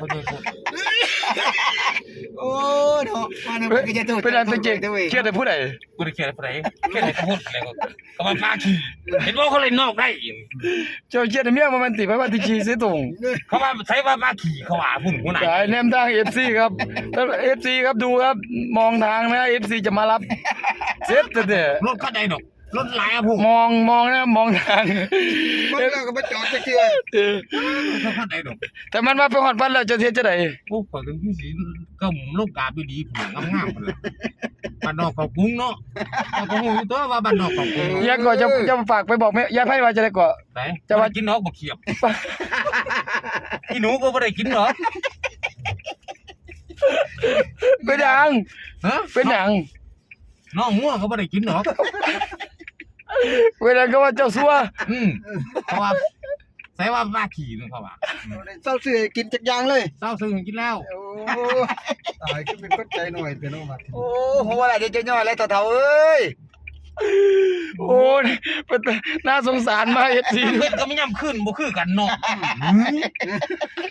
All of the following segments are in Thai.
คนโดยคนโอ้เนาะมาเนี่ยมันก็จะโทษเป็นอันตะเกียกตัวเองเครียดแต่ผู้ใดกูได้เขียนอะไรเขียนอะไรก็พูดอะไรก็ก็มาปาขี่เห็นว่าเขาเล่นนอกได้เจ้าเครียดแต่เมียมันมันติไปว่าที่ขี่เสียตรงเขาว่าใช้ว่าปาขี่เขาว่าพุ่นหัวไหนสายแนมทาง FC ครับถ้า FC ครับดูครับมองทางนะ FC จะมารับเสร็จแต่เด้อรถก็ได้ดอก รถหลายอะพวกมองมองนะมองทางมันแล้วก็มาจอดจะเชื่อเออรถก็ได้ดอกแต่มันมาไปฮอดบ้านแล้วจะเฮ็ดจะไดโอ้ขอถึงพี่สีก็หมุนลูกกาไปดีผมงามๆคนละบ้านนอกเขากรุ้งเนาะเราก็หูอยู่ตัวว่าบ้านนอกเขากรุ้งอยากก็จะจะฝากไปบอกแม่ยายไผว่าจะได้ก็ไหนจะมากินนอกบ่เขียบอีหนูก็บ่ได้กินหรอกเป็นหยังฮะเป็นหยังน้องงัวก็บ่ได้กินหรอก เวลาก็ว่าเจ้าซัวอืมเพราะว่าใส่ว่าปาขี่นึงเขาว่าเศร้าเสือกินจักอย่างเลย เศร้าซึ้งกินแล้วโอ้ตายก็เป็นคนใจหน่อยเป็นน้องมาโอ้โหอะไรเดี๋ยวจะย่อยแล้วเถ่าๆเอ้ย โอ้ยเป็นน่าสงสารมาก FC เฮ็ดก็ไม่ย่ำขึ้นบ่คือกันเนาะ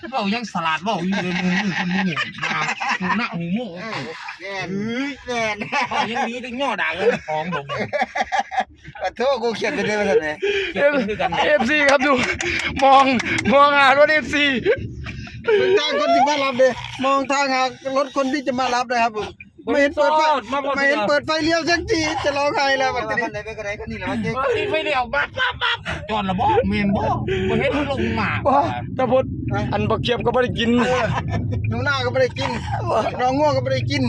เว้ายังสลัดเว้าอยู่เลยมึงมึงคนมึงมาหูหน้าหูโม่แน่นแน่นเว้ายังนี้ได้ย่อด่ากันของลงขอโทษกูเขียนไปเลยมาทำไมเก็บคือกัน FC ครับดู มองมองหารถ FC ทางคนที่มารับเลยมองทางหารถคนที่จะมารับเลยครับผม ไม่เห็นเปิดไฟไม่เห็นเปิดไฟเลี้ยวสักทีจะร้องไห้แล้ววันนี้ไหนไปก็ไหนก็นี่แหละวันนี้ว่าสิไฟเลี้ยวปั๊บปั๊บปั๊บจอดละบ่แม่นบ่บ่เห็นลงมาว้าตาพดอันบักเขียบก็บ่ได้กินหนูหน้าก็ไม่ได้กินน้องง่วงก็ไม่ได้กิน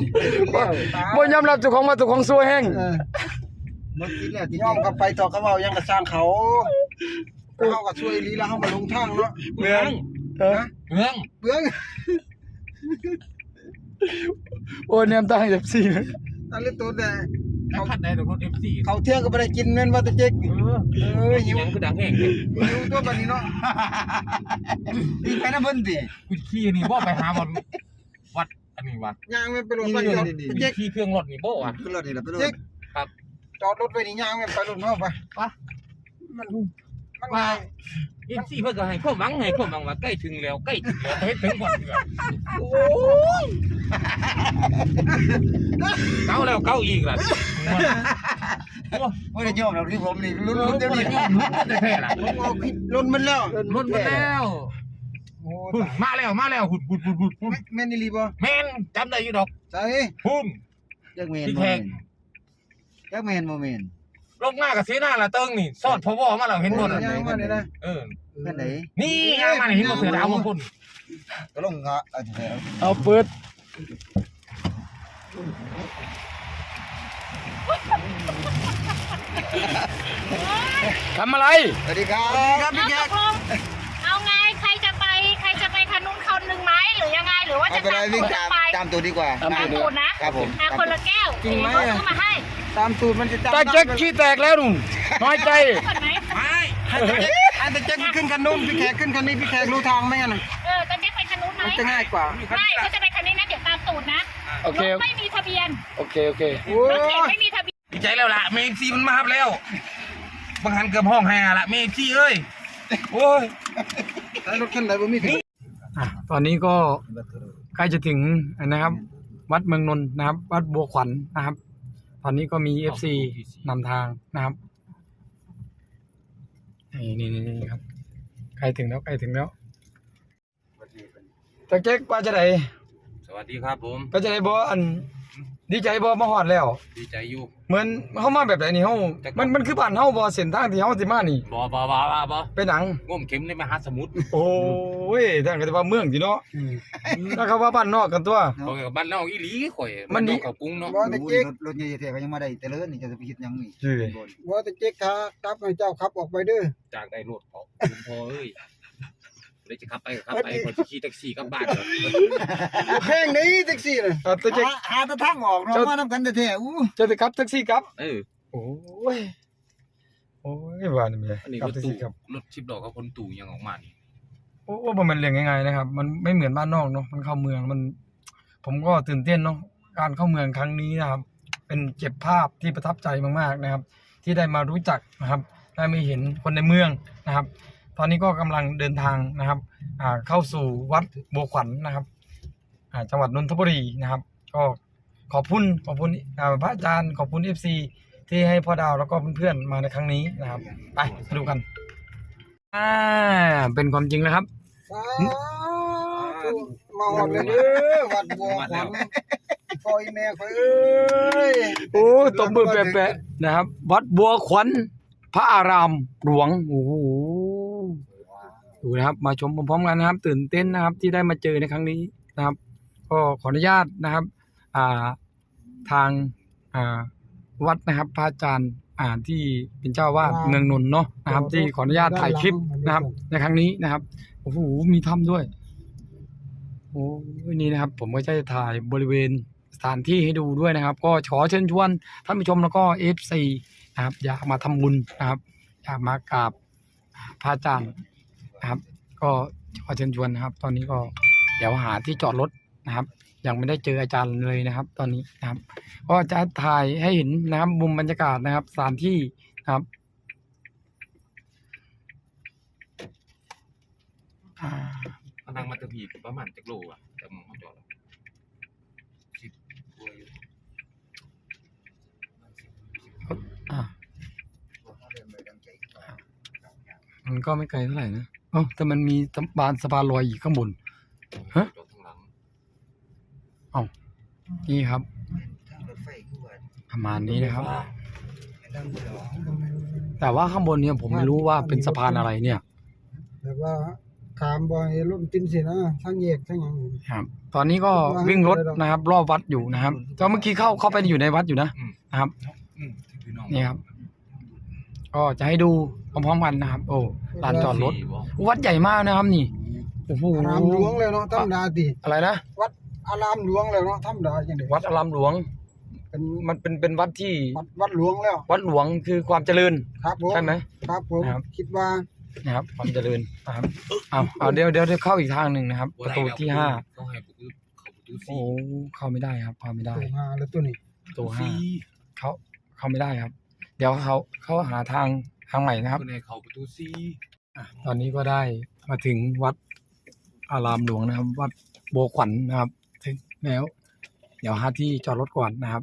บ่ยอมรับเจ้าของว่าเจ้าของซัวแห้งมันกินแล้วที่ย่อมกับไปต่อเขาเอายังกระสร้างเขาเขาก็ช่วยลีแล้วเขามาลงทางเนาะเมืองเออเมืองเบื้องโอ้ยแนมทาง FC อันนี้ตัวแต่เขาคัดได้ดอกรถ FC เขาเที่ยงก็ไม่ได้กินแม่นว่าแตะเจ๊กเออเออหิวยังคือดังแห้งหิวตัวบัดนี้เนาะนี่ไปนะเพิ่นติกูขี้นี่บ่ไปหาบ่วัดอันนี้วัดย่างไม่ไปรถไปจอดเจ๊กขี้เครื่องรถนี่บ่วะขึ้นรถนี่แหละไปรถครับจอดรถไว้นี่ย่างไม่ไปรถเฮาไปวะมัน มันว่าง่ายเอ็มซีเพิ่นก็ให้ความหวังให้ความหวังว่าใกล้ถึงแล้วใกล้ถึงแล้วเฮ็ดถึงก่อนเถื่อโอ้ยเก้าแล้วเก้าอีกล่ะโอ้ไม่ได้ยอมหรอกที่ผมนี่ลุ้นรลุ้นถเดี๋ยวเดี๋ยวนี้นี้รถแท้ล่ะผมเอาคิดลุ้นมันแล้วรถมาแล้วโอ้หุ่นมาแล้วมาแล้วหุ่นหุ่นหุ่นหุ่นหุ่นแม่นอี่ลีบ่แม่นจำได้อยู่ดอกใช่หุ่นจักแม่นพี่บ่แขแม่กนจักแม่นบ่แม่น ลงหน้ากับเสียหน้าละเติงนี่ซอดพอวอมาแล้วเห็นหมดย่างมานี่นะเออแม่นไหนนี่ยางมานี่เห็นหมดเสือดาวมงคลก็ลงอะเอาเอาปิดทำอะไรสวัสดีครับครับพี่แขเอากตกลงเอาไงใครจะไปใครจะไปคันนู้นคันหนึ่งไหมหรือยังไงหรือว่าจะตามตูดไปตามตัวดีกว่าตามตามตูดนะครับผมคนละแก้วจริงไหมเดี๋ยวเขาซื้อมาให้ ตามตูดมันจะตาแจ็คขี้แตกแล้วนุ่นน้อยใจก่อนไหมไปอันแต่แจ็คขึ้นคันนู้นพี่แขกขึ้นคันนี้พี่แขกรู้ทางไหมอะน่ะเออจะได้ไปคันนู้นไหมมันจะง่ายกว่าไม่เขาจะไปคันนี้นะเดี๋ยวตามตูดนะโอเครถไม่มีทะเบียนโอเคโอเคโอ้รถเก๋งยไม่มีทะเบียนดีใจแล้วล่ะเมซีมันมาครับแล้วบางคันเกือบห้องแห่ละเมซีเอ้ยโอ้ยแต่รถคันไหนบ่มีถึงอะตอนนี้ก็ใกล้จะถึงนะครับ วัดเมืองนนท์นะครับ วัดบัวขวัญนะครับต อนนี้ก็มี FC นำทางนะครับนี่นี่นี่นี่ครับใกล้ถึงแล้วใกล้ถึงแล้วตาแจ็คว่าจะไหนสวัสดีครับผม ก็จะได้บ่อัน ดีใจบ่มาฮอดแล้ว ดีใจอยู่ เหมือนเฮามาแบบไหนนี่เฮามันมันคือบ้านเฮาบ่เส้นทางที่เฮาสิมานี่บอบอบอบอบอเป็นหนังง่มเข็มในมหาสมุทรโอ้ยท่านก็จะว่าเมืองสิเนาะถ้าเขาว่าบ้านนอกกันตัวบอกกับบ้านเราอีหลีข่อยมันนี่กับกรุ้งเนาะบ่แต่เจ๊กรถใหญ่ๆก็ยังมาได้แต่เลิศนี่จะไปคิดหยังนี่ชื่อบ่แต่เจ๊กครับให้เจ้าขับออกไปเด้อจากได้รถเขาคุณพ่อเอ้ย เลยจะขับไปก็ขับไปคนจะขี่แท็กซี่กลับบ้านเหรอแพงนี่แท็กซี่น่ะอะตาแจ็คหาหาแต่ทางออกเนาะเจ้า มานํกันแท้ๆอู้จะไปขับแท็กซี่ครับ เออโอ้ย โอ้ยว่านี่แม่อันนี้ขัรบถแท็กตู้ซี่ครับ รถชิปดอกกับคนตู่ยังออกมานี่โอ้ว่าบ่แมันเรื่องง่ายๆนะครับ มันไม่เหมือนบ้านนอกเนาะมันเข้าเมืองมัน ผมก็ตื่นเต้นเนาะการเข้าเมืองครั้งนี้นะครับ เป็นเก็บภาพที่ประทับใจมากๆนะครับ ที่ได้มารู้จักนะครับ ได้มาเห็นคนในเมืองนะครับ ตอนนี้ก็กำลังเดินทางนะครับอ่าเข้าสู่วัดบัวขวัญนะครับอ่าจังหวัดนนทบุรีนะครับ ก็ขอบคุณขอบคุณอ่าพระอาจารย์ขอบคุณเอฟซีที่ให้พ่อดาวแล้วก็เพื่อนๆมาในครั้งนี้นะครับ ไปมาดูกันอ่าเป็นความจริงแล้วครับสาธุมาหอดเลยเด้อวัดบัวขวัญคอยแม่คอยเอ้ยโอ้ตบมือแปะๆนะครับ วัดบัวขวัญพระอารามหลวงโอ้โห ดูนะครับมาชมพร้อมๆกันนะครับ ตื่นเต้นนะครับที่ได้มาเจอในครั้งนี้นะครับ ก็ขออนุญาตนะครับอ่าทางอ่าวัดนะครับพระอาจารย์อ่าที่เป็นเจ้าวาดเมืองนนท์เนาะนะครับ ที่ขออนุญาตถ่ายคลิปนะครับ ในครั้งนี้นะครับโอ้โหมีถ้ำด้วยโอ้ยนี่นะครับ ผมก็จะถ่ายบริเวณสถานที่ให้ดูด้วยนะครับ ก็ขอเชิญชวนท่านผู้ชมแล้วก็เอฟซีนะครับ อยากมาทำบุญนะครับ อยากมากราบพระอาจารย์ นะครับ ก็ขอเชิญชวนนะครับ ตอนนี้ก็เดี๋ยวหาที่จอดรถนะครับ ยังไม่ได้เจออาจารย์เลยนะครับ ตอนนี้นะครับ ก็จะถ่ายให้เห็นนะครับมุมบรรยากาศนะครับสถานที่นะครับอ่าพนังมาตะพีประมาณจักโลอะแต่มึงเขาจอดแล้วสิบกว่าอยู่อ่ามันก็ไม่ไกลเท่าไหร่นะ เอ๋อแต่มันมีสะพานสะพานลอยอีกข้างบน ฮะจอดข้างหลังนี่ครับ ทางรถไฟคือว่าประมาณนี้นะครับทางเรือแต่ว่าข้างบนเนี่ยผมไม่รู้ว่าเป็นสะพานอะไรเนี่ยแต่ว่าขามบ่ให้ลมตินสินะทั้งแยกทั้งหยังครับ ตอนนี้ก็วิ่งรถนะครับ รอบวัดอยู่นะครับก็เมื่อกี้เข้าเข้าไปอยู่ในวัดอยู่นะ อืมนะครับ อืมที่พี่น้อง นี่ครับ ก็จะให้ดูพร้อมๆกันนะครับ โอ้ลานจอดรถสี่บ่วัดใหญ่มากนะครับนี่โอ้โหอารามหลวงแล้วเนาะธรรมดาติอะไรนะวัดอารามหลวงแล้วเนาะธรรมดาจังได๋วัดอารามหลวงเป็นมันเป็นเป็นวัดที่วัดวัดหลวงแล้ว วัดหลวงคือความเจริญครับผมใช่ไหมครับผมครับคิดว่านะครับ ความเจริญนะครับเอาเอาเดี๋ยวเดี๋ยวเดี๋ยวเข้าอีกทางหนึ่งนะครับ ประตูที่ห้าต้องให้ประตูเข้าประตูโอ้สี่เข้าไม่ได้ครับเข้าไม่ได้ตัวหาแล้วตัวนี้ประตูห้าเขาเข้าไม่ได้ครับ เดี๋ยวเขาเขาหาทางทางใหม่นะครับคนให้เข้าประตูสี่ตอนนี้ก็ได้มาถึงวัดอารามหลวงนะครับ วัดโบวขวัญนะครับถึงแล้ว เดี๋ยวหาที่จอดรถก่อนนะครับ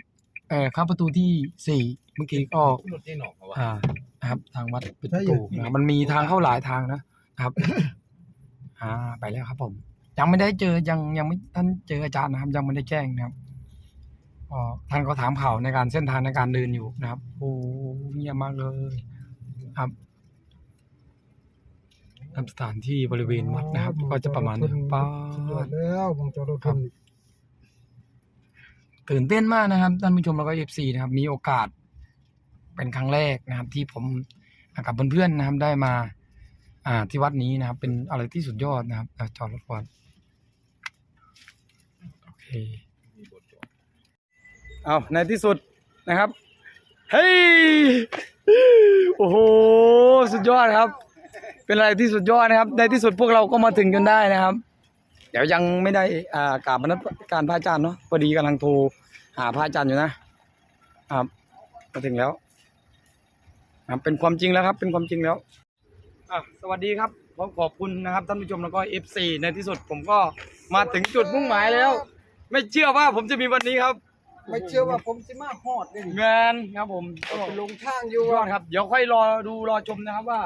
เออเข้าประตูที่สี่เมื่อกี้ก็รถได้หนอกเขาว่าอ่านะครับ ทางวัดปิดประตูนะครับมันมีทางเข้าหลายทางนะนะครับ อ่าไปแล้วครับผม ยังไม่ได้เจอยังยังไม่ท่านเจออาจารย์นะครับ ยังไม่ได้แจ้งนะครับ อ๋อท่านก็ถามข่าวในการเส้นทางในการเดินอยู่นะครับ โอ้เงียบมากเลยครับทำสถานที่บริเวณวัดนะครับ ก็จะประมาณนี้ป้าแล้ววงจรรถครับตื่นเต้นมากนะครับท่านผู้ชมแล้วก็เอฟซีนะครับ มีโอกาส เป็นครั้งแรกนะครับ ที่ผมกับเพื่อนๆนะครับได้มา อ่าที่วัดนี้นะครับ เป็นอะไรที่สุดยอดนะครับจอดรถก่อนโอเคมี เอาในที่สุดนะครับ เฮ้ย โอ้โห สุดยอดครับ เป็นอะไรที่สุดยอดนะครับ ในที่สุดพวกเราก็มาถึงจนได้นะครับ เดี๋ยวยังไม่ได้อ่ากราบบรรณการพระอาจารย์เนาะ พอดีกำลังโทรหาพระอาจารย์อยู่นะครับ มาถึงแล้วครับเป็นความจริงแล้วครับ เป็นความจริงแล้วอะสวัสดีครับขอขอบคุณนะครับท่านผู้ชมแล้วก็ FC ในที่สุดผมก็มาถึงจุดมุ่งหมายแล้ว ไม่เชื่อว่าผมจะมีวันนี้ครับ ไม่เชื่อว่าผมสิมาฮอดได้นี่งานครับผมก็ไปลงทางอสุยู่ดยอดครับ เดี๋ยวค่อยรอดูรอชมนะครับว่า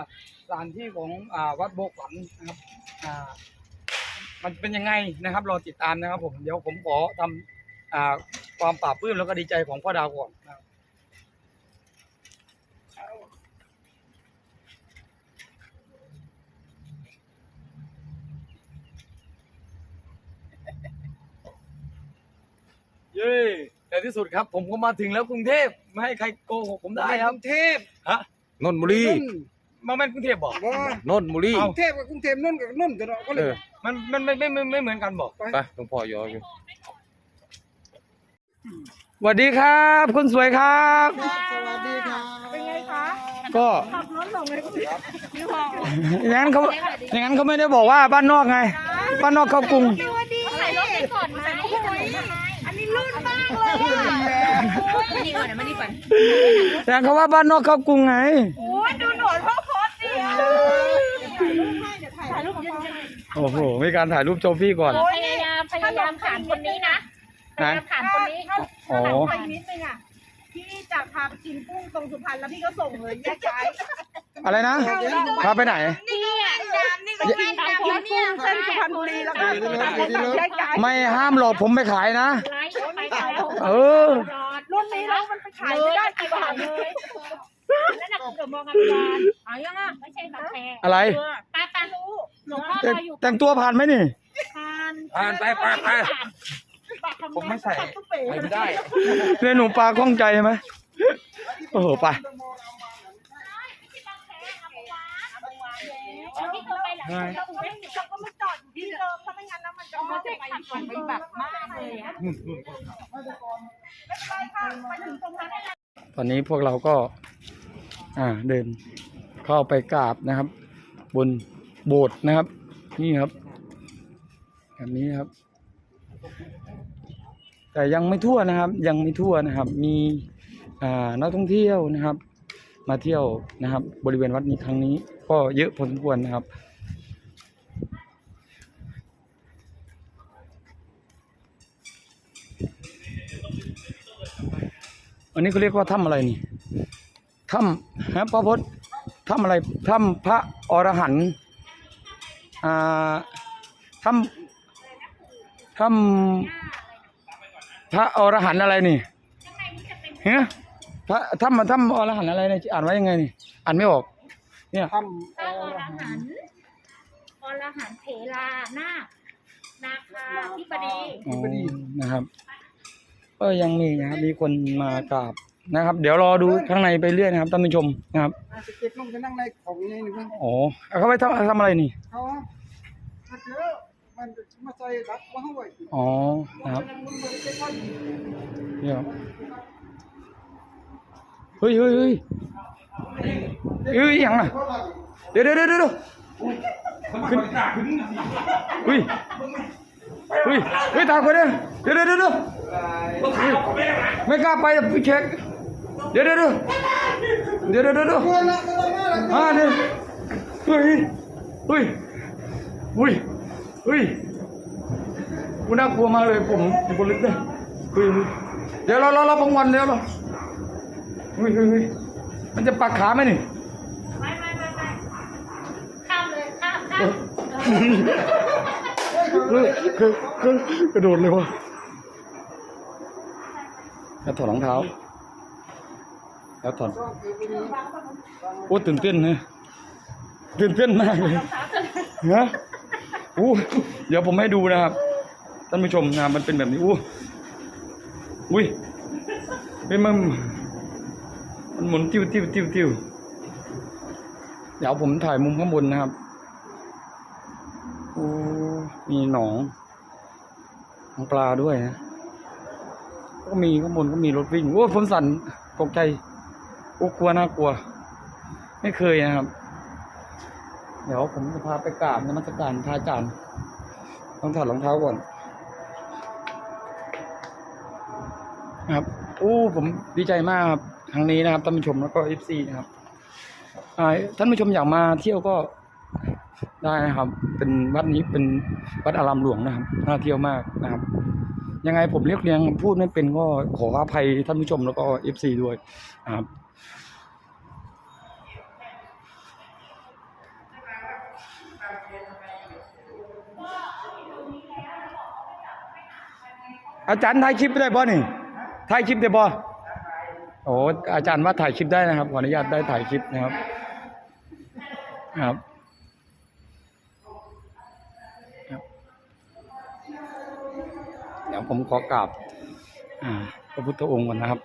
สถานที่ของอ่าวัดโบกขันนะครับอ่ามันเป็นยังไงนะครับ รอติดตามนะครับ ผมเดี๋ยวผมขอทำอ่าความปราบปลื้มแล้วก็ดีใจของพ่อดาวก่อนนะครับเย้ ในที่สุดครับ ผมก็มาถึงแล้วกรุงเทพไม่ให้ใครโกหกผมได้ครับกรุงเทพฮะนนทบุรีนนท์มาแม่นกรุงเทพบอกบ่นนทบุรีกรุงเทพกับกรุงเทพนนท์กับนนท์ตัวเนาะก็เลเอยอมันมันไม่ไม่ไม่ไม่เหมือนกันบอกไปหลวงพ่อยออยู่สวัสดีครับคุณสวยครับครับสวัสดีครับเป็นไงคะก็ ขับรถลงเลยพี่พออย่างนั้นเขาอย่างนั้นเขาไม่ได้บอกว่าบ้านนอกไง บ้านนอกเข้ากรุง พี่ว่าดีใส่รถไปก่อนไหมอันนี้ลื่นมากเลย มานี่ก่อนมานี่ก่อนอย่างเขาว่าบ้านนอกเข้ากรุงไง โอ้ยดูหนวดพ่อโคตรดิถ่ายรูปยืนโอ้โห มีการถ่ายรูปโชว์พี่ก่อน พยายามพยายามผ่านคนนี้นะพยายามผ่านคนนี้อ๋อไปนิดนึงอะ พี่จะพาไปกินกุ้งตรงสุพรรณแล้วพี่ก็ส่งเลยแยกย้ายอะไรนะ พาไปไหน นี่ไงนี่ก็กินกินกุ้งเส้นสุพรรณบุรีแล้วก็ต่างคนต่างแยกย้ายไม่ห้ามหลอกผมไปขายนะไลฟ์ไปเขาเออจอด รุ่นนี้แล้วมันไปขายไม่ได้กี่บาทเลยแล้วนักเดี๋ยวมองกันจอดเอายังอะไม่ใช่แบบแพงอะไรป้าป้ารู้หลวงพ่อแต่งเราอยู่แต่งตัวผ่านไหมนี่ ผ่านผ่านไปไปไปผมไม่ใส่ไปไม่ได้เรียนหนูปลาคล่องใจใช่ไหมโอ้โหไปที่เคยไปหลังเราไม่เรา เขามาจะไปขับผ่านไปแบบมากเลยอะไม่เป็นไรค่ะไปถึงตรงนั้นได้ตอนนี้พวกเราก็ อ่าเดินเข้าไปกราบนะครับ บนโบสถ์นะครับ นี่ครับแบบนี้ครับ แต่ยังไม่ทั่วนะครับ ยังไม่ทั่วนะครับ มีอ่านักท่องเที่ยวนะครับ มาเที่ยวนะครับ บริเวณวัดนี้ครั้งนี้ ก็เยอะพอสมควรนะครับ อันนี้เขาเรียกว่าถ้ำอะไรนี่ถ้ำฮะพระพจน์ถ้ำอะไรถ้ำพระอรหันต์อ่าถ้ำถ้ำพระอรหันต์อะไรนี่ฮะพระถ้ำถ้ำอรหันต์อะไรเนี่ยอ่านว่ายังไงนี่อ่านไม่ออก เนี่ยพระอรหันต์อรหันต์เถรานาคนาคาธิบดีอ๋อนะครับ ก็ยังมีนะครับมีคนมากราบนะครับ เดี๋ยวรอดูข้างในไปเรื่อยนะครับท่านผู้ชมนะครับจะเก็บลงไปนั่งในของนี่นึงอ๋อเอาเขาไปทำทำอะไรนี่เขาถ้าเจอมันจะมาใส่ดักมาให้ไว้อ๋อนะครับเนี่ยครับเฮ้ยเฮ้ยเฮ้ยเฮ้ยยังอะเดี๋ยวเดี๋ยวเดี๋ยวเดี๋ยวขึ้นเฮ้ย เฮ้ยเฮ้ยตามไปเด้อเดี๋ยวเดี๋ยวเดี๋ยวเดี๋ยวเฮ้ยไม่กล้าไปอะพี่เช็คเดี๋ยวเดี๋ยวเดี๋ยวเดี๋ยวเดี๋ยวเดี๋ยวเดี๋ยวอ่าเดี๋ยวเฮ้ยเฮ้ยเฮ้ยเฮ้ยกูน่ากลัวมากเลยผมอยู่บนลึกเลยเฮ้ยเฮ้ยเดี๋ยวเราเราเราบางวันเดี๋ยวเราเฮ้ยเฮ้ยเฮ้ยมันจะปักขาไหมนี่ไม่ไม่ไม่ไม่ข้ามเลยข้ามข้ามเฮ้ย คือคือกระโดดเลยวะแล้วถอดรองเท้า แล้วถอดโอ้ตื่นเต้นนะตื่นเต้นมากเลยฮะอู้เดี๋ยวผมให้ดูนะครับ ท่านผู้ชมนะมันเป็นแบบนี้อู้อุ้ยเฮ้ยมันมันหมุนติ้วติ้วติ้วติ้วเดี๋ยวผมถ่ายมุมข้างบนนะครับโอ้ มีหนองหนองปลาด้วยนะก็มีข้างบนก็มีรถวิ่งโอ้ผมสั่นตกใจโอ้กลัวน่ากลัว ไม่เคยนะครับ เดี๋ยวผมจะพาไปกราบนมัสการพระอาจารย์ต้องถอดรองเท้าก่อนนะครับโอ้ผมดีใจมากครับครั้งนี้นะครับท่านผู้ชมแล้วก็เอฟซีนะครับท่านผู้ชมอยากมาเที่ยวก็ ได้นะครับ เป็นวัดนี้เป็นวัดอารามหลวงนะครับน่าเที่ยวมากนะครับ ยังไงผมเรียกเรียงพูดไม่เป็นก็ขออภัยท่านผู้ชมแล้วก็เอฟซีด้วยนะครับอาจารย์ถ่ายคลิปได้บ่นี่ถ่ายคลิปได้บ่โอ้อาจารย์ว่าถ่ายคลิปได้นะครับขออนุญาตได้ถ่ายคลิปนะครับ ครับครับ ดี๋ยวผมขอกราบพระพุทธองค์ก่อนนะครับ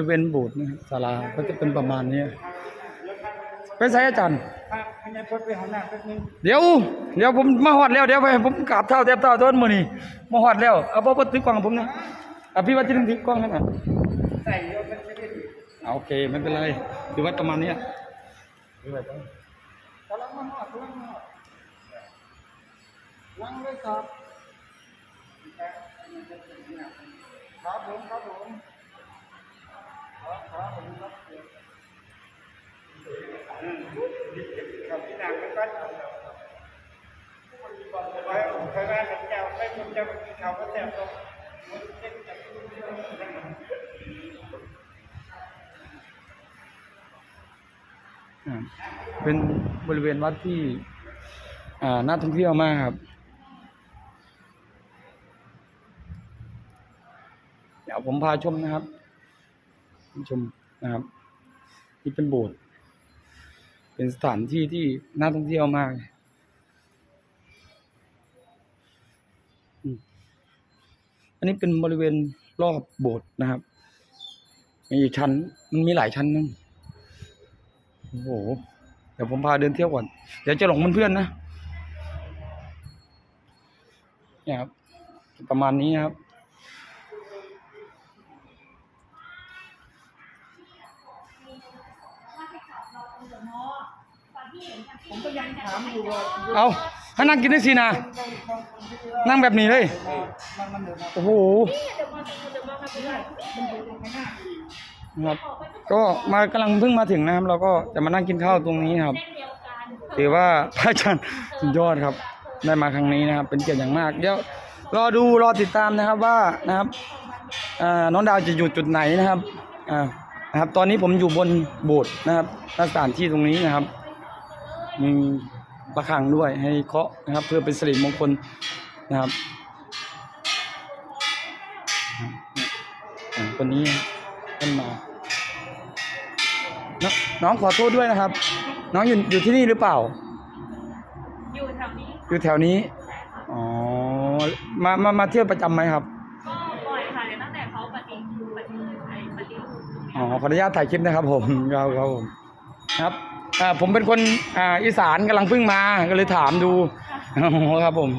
ริเวณโบสถ์นะครับศาลาก็จะเป็นประมาณนี้ไปใส่อาจารย์เดี๋ยวเดี๋ยวผมมาหอดแล้วเดี๋ยวไปผมกราบเท้าแทบเท้าต้นมือนี่มาหอดแล้วเอาพ่อถือกล้องผมนะอะพี่ว่าจะดึงถือกล้องให้หน่อยอะโอเคไม่เป็นไรดูว่าประมาณนี้นั่งเลยครับครับผมครับผมครับครับผมครับครับ ที่นั่งกันกันไปไปบ้านกับเจ้าไปคุณเจ้าไปกินข้าวก็แซ่บตรงอ่าเป็นบริเวณวัดที่น่าท่องเที่ยวมากครับเดี๋ยวผมพาชมนะครับ ชมนะครับ นี่เป็นโบสถ์ เป็นสถานที่ที่น่าท่องเที่ยวมากอันนี้เป็นบริเวณรอบโบสถ์นะครับ มีอีกชั้น มันมีหลายชั้นนึงโอ้โห เดี๋ยวผมพาเดินเที่ยวก่อน เดี๋ยวจะหลงเพื่อนๆนะ เนี่ยครับ ประมาณนี้ครับ เอาให้นั่งกินได้สินะนั่งแบบนี้เลย โอ้โหครับก็มากำลังเพิ่งมาถึงนะครับเราก็จะมานั่งกินข้าวตรงนี้ครับ ถือว่าพระอาจารย์สุดยอดครับ ได้มาครั้งนี้นะครับ เป็นเกียรติอย่างมากเดี๋ยวรอดูรอติดตามนะครับว่านะครับน้องดาวจะอยู่จุดไหนนะครับอ่านะครับ ตอนนี้ผมอยู่บนโบสถ์นะครับสถานที่ตรงนี้นะครับอืม ระฆังด้วยให้เคาะนะครับ เพื่อเป็นสิริมงคลนะครับอ่าคนนี้ขึ้นมาน้องน้องขอโทษด้วยนะครับ น้องอยู่อยู่ที่นี่หรือเปล่า อยู่แถวนี้ อยู่แถวนี้ อ๋อ มา มา มาเที่ยวประจำไหมครับ ก็บ่อยค่ะเดี๋ยวตั้งแต่เขาปฏิปฏิไอ้ปฏิรูปอ๋อ ขออนุญาตถ่ายคลิปนะครับผมครับครับผมครับอ่า ผมเป็นคนอ่าอีสานกำลังเพิ่งมาก็เลยถามดูอ๋อครับผม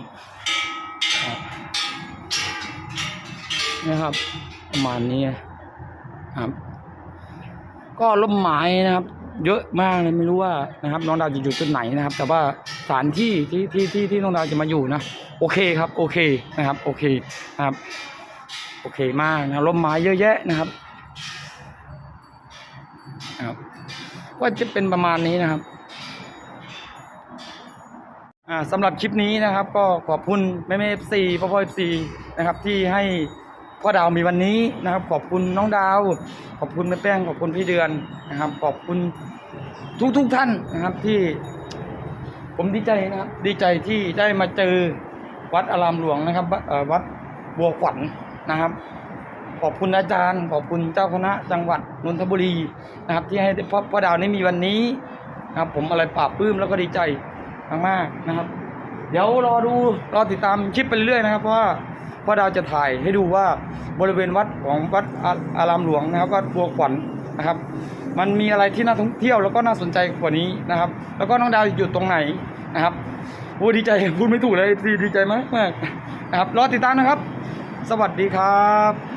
ครับนะครับ ประมาณนี้ครับ ก็ร่มไม้นะครับ เยอะมากเลยไม่รู้ว่านะครับ น้องดาวจะอยู่จุดไหนนะครับ แต่ว่าสถานที่ที่ที่ที่ที่น้องดาวจะมาอยู่นะโอเคครับ โอเคนะครับ โอเคนะครับ โอเคมากนะร่มไม้เยอะแยะนะครับครับ ก็จะเป็นประมาณนี้นะครับอ่าสำหรับคลิปนี้นะครับ ก็ขอบคุณแม่แม่เอฟซีพ่อพ่อเอฟซีนะครับ ที่ให้พ่อดาวมีวันนี้นะครับ ขอบคุณน้องดาว ขอบคุณแม่แป้งขอบคุณพี่เดือนนะครับ ขอบคุณทุกทุกๆท่านนะครับที่ ผมดีใจนะครับ ดีใจที่ได้มาเจอวัดอารามหลวงนะครับวัดเอ่อวัดบัวขวัญนะครับ ขอบคุณอาจารย์ ขอบคุณเจ้าคณะจังหวัดนนทบุรีนะครับ ที่ให้พ่อพ่อดาวได้มีวันนี้นะครับ ผมอะไรปราบปลื้มแล้วก็ดีใจมากๆนะครับ เดี๋ยวรอดูรอติดตามคลิปไปเรื่อยนะครับเพราะว่าพ่อดาวจะถ่ายให้ดูว่าบริเวณวัดของวัดอาอารามหลวงนะครับวัดบัวขวัญนะครับ มันมีอะไรที่น่าท่องเที่ยวแล้วก็น่าสนใจกว่านี้นะครับ แล้วก็น้องดาวอยู่ตรงไหนนะครับโอ้ดีใจพูดไม่ถูกเลยดีดีใจมากมากนะครับรอติดตามนะครับ สวัสดีครับ